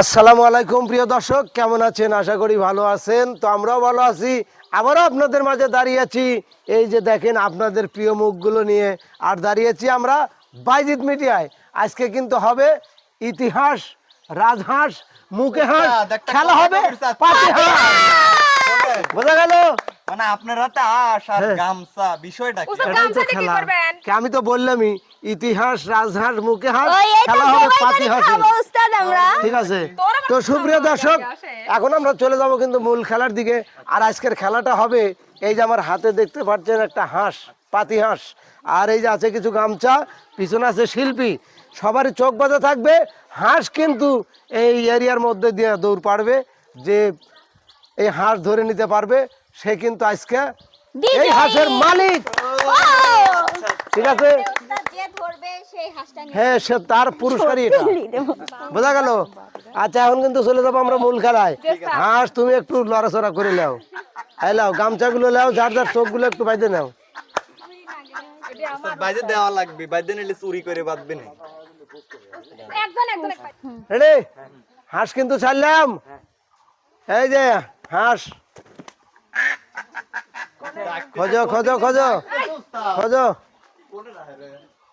আসসালামু আলাইকুম প্রিয় দর্শক। কেমন আছেন? আশা করি ভালো আছেন। তো আমরাও ভালো আছি। আবারও আপনাদের মাঝে দাঁড়িয়ে আছি। এই যে দেখেন আপনাদের প্রিয় মুখগুলো নিয়ে আর দাঁড়িয়েছি আমরা বাইজিৎ মিডিয়ায়। আজকে কিন্তু হবে ইতিহাস রাজহাঁস মুখে হাঁস খেলা হবে বোঝা গেল? মানে আপনার হাতে আশ আর হ্যাঁ। গামছা বিষয়টা কি? ওসব গামছা কি করবেন? কে আমি তো বললামই ইতিহাস রাজহাঁস মুখে হাঁস খেলা হবে পাতি আমরা। ঠিক আছে। তো সুপ্রিয় দর্শক এখন আমরা চলে যাব কিন্তু মূল খেলার দিকে। আর আজকের খেলাটা হবে এই যে আমার হাতে দেখতে পাচ্ছেন একটা হাঁস পাতি হাঁস। আর এই যে আছে কিছু গামছা পিছনে আছে শিল্পী। সবারই চোখ বাঁধা থাকবে। হাঁস কিন্তু এই এরিয়ার মধ্যে দিয়ে দৌড় পারবে যে এই হাঁস ধরে নিতে পারবে। সে কিন্তু আজকে এই! হাঁসের মালিক! ঠিক আছে? যে ধরবে সেই হাঁসটা নিয়ে হ্যাঁ সে তার পুরস্কারই এটা। বোঝা গেল? আচ্ছা এখন কিন্তু চলে যাব আমরা মূল খেলায়। হাঁস তুমি একটু লড়াচড়া করে নাও। এই লাও গামছাগুলো নাও যার যার চোখগুলো একটু বাইতে নাও। বাইরে দেওয়া লাগবে বাইরে নিলে চুরি করে বাঁধবে না। একজন একজন হাঁস কিন্তু ছাড়লাম। এই যে হাঁস। খোঁজো খোঁজো খোঁজো। খোঁজো।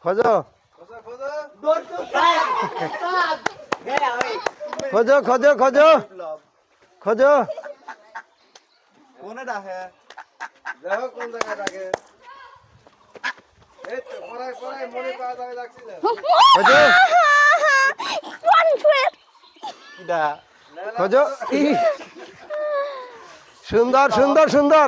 খোঁজো। খোঁজো খোঁজো খোঁজো। খোঁজো। কোনে রাখে খোঁজো। কনফ্রেন্স কিডা? খোঁজো। সুন্দর সুন্দর সুন্দর।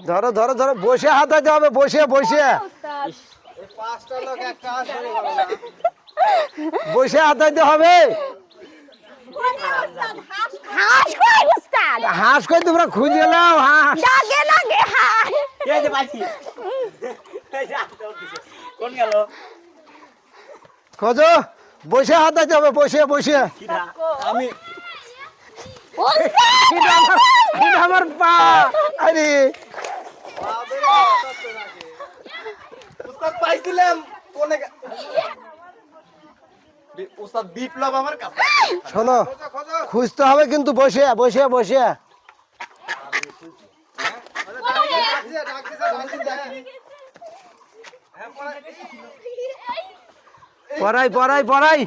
ধরো ধরো ধরো বসে হাতাতে হবে বসে বসে। বসে হাতাইতে হবে। হাঁস কই উস্তাদ? হাঁস কই তোমরা খুঁজে নাও হাঁস। হাঁস। এই যে। কোন গেল? খোঁজো বসে হাতাইতে হবে বসে বসে। আমি। আমার পা? আরে উস্তাদ পাইছিলাম কোনে উস্তাদ বিপ্লব আমার কাছে শোনো খুঁজতে হবে কিন্তু বসে বসে বসে। পড়াই পড়াই পড়াই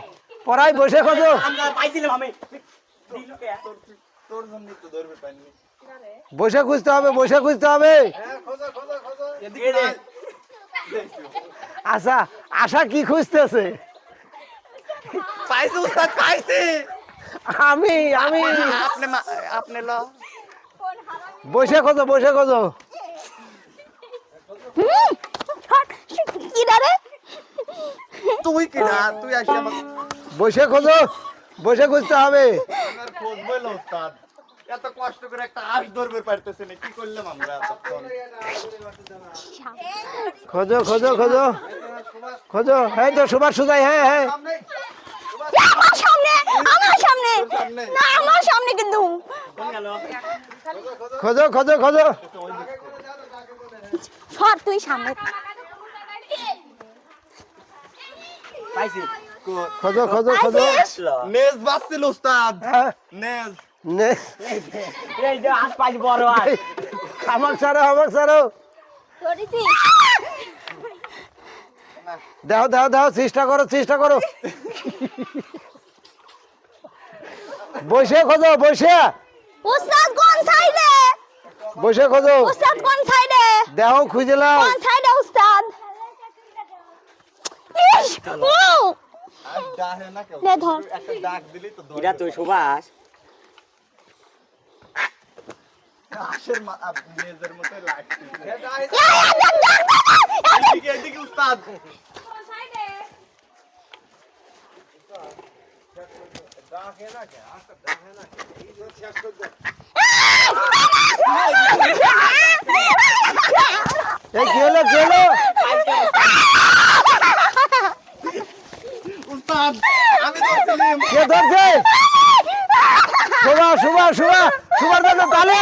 পড়াই বসে খোঁজো। পাইছিলাম আমি। বসে খুঁজতে হবে বসে খুঁজতে হবে। আশা আশা কি খুঁজতেছে? আমি আমি। বসে খোঁজো বসে খোঁজো। তুই কিনা তুই আসি খোঁজো বসে খুঁজতে হবে। উস্তাদ এত কষ্ট করে একটা আশ ধরবে পারতেছে না কি করলাম আমরা এতক্ষণ? খোঁজো খোঁজো খোঁজো। খোঁজো। হ্যাঁ তো সুভাষ সুজাই হ্যাঁ হ্যাঁ। আমার সামনে আমার সামনে। না আমার সামনে কিন্তু। খোঁজো খোঁজো খোঁজো। ছট তুই সামনে। খোঁজো খোঁজো খোঁজো। নেজ বাসছিল উস্তাদ। হ্যাঁ। নেজ। নে। এই যে আজ পাইছি বড় আজ আমাক ছাড়ো আমাক ছাড়ো। দেখো দেখো দেখো চেষ্টা করো চেষ্টা করো। বসে খোঁজো বসে। উস্তাদ কোন সাইডে? বসে খোঁজো। উস্তাদ কোন সাইডে? দেখো খুঁজে নাও। কোন সাইডে উস্তাদ ইস ও! আর ডাহে না কেউ। নে ধর। একটা ডাক দিলি তো ধর কিরা তুই সুভাষ। আশের মেজের মতো লাগছে এদিকে এদিকে উস্তাদ গেলো গেলো উস্তাদ আমি ধরছিলাম কে ধরছে শোভা শোভা শোভা শোভার জন্য তালে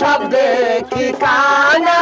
শব্দে কি কানা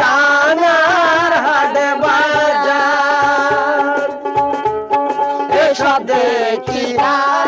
কানার হাট বাজার এসব দেখি আর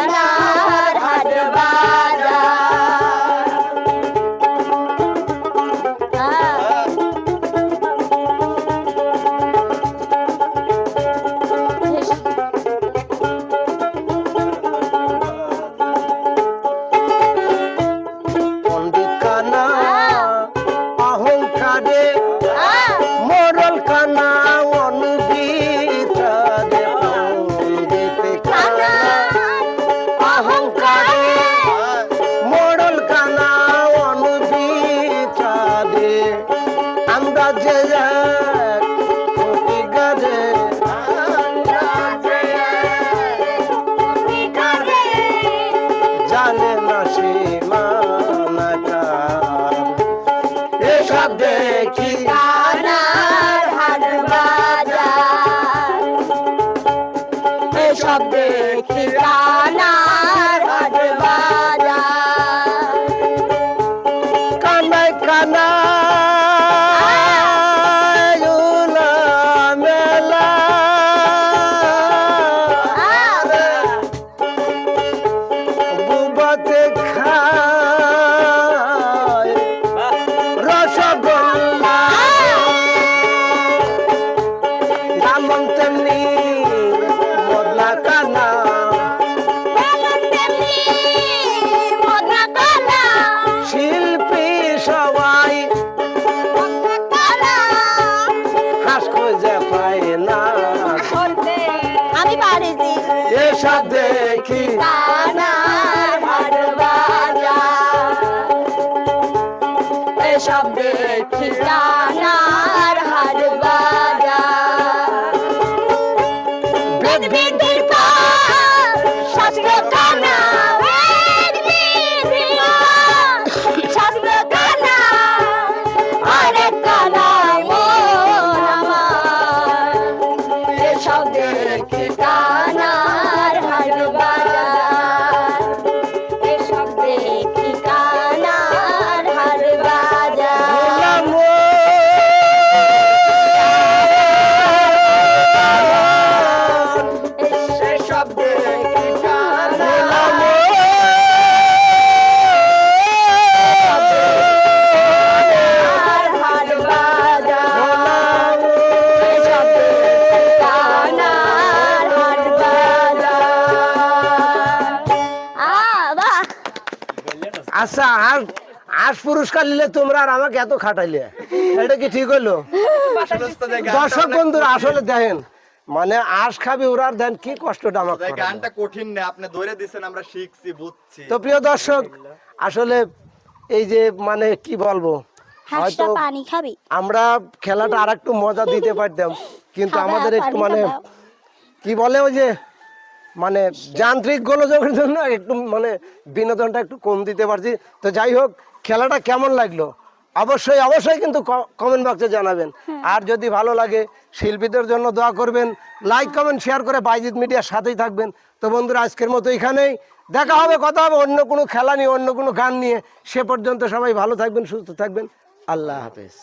আশা দেখি। আচ্ছা আর আজ পুরস্কার নিলে তোমরা আর আমাকে এত খাটাইলে? এটা কি ঠিক হলো দর্শক বন্ধুরা আসলে দেখেন মানে আশ খাবি ওরার দেন কি কষ্টটা আমার গানটা কঠিন না আপনি ধরে দিছেন আমরা শিখছি বুঝছি। তো প্রিয় দর্শক আসলে এই যে মানে কি বলব হয়তো আমরা খেলাটা আরেকটু মজা দিতে পারতাম কিন্তু আমাদের একটু মানে কি বলে ওই যে মানে যান্ত্রিক গোলযোগের জন্য একটু মানে বিনোদনটা একটু কম দিতে পারছি। তো যাই হোক খেলাটা কেমন লাগল? অবশ্যই অবশ্যই কিন্তু কমেন্ট বক্সে জানাবেন। আর যদি ভালো লাগে শিল্পীদের জন্য দোয়া করবেন। লাইক কমেন্ট শেয়ার করে বাইজিৎ মিডিয়ার সাথেই থাকবেন। তো বন্ধুরা আজকের মতো এখানেই। দেখা হবে কথা হবে অন্য কোনো খেলা নিয়ে অন্য কোনো গান নিয়ে। সে পর্যন্ত সবাই ভালো থাকবেন সুস্থ থাকবেন। আল্লাহ হাফেজ।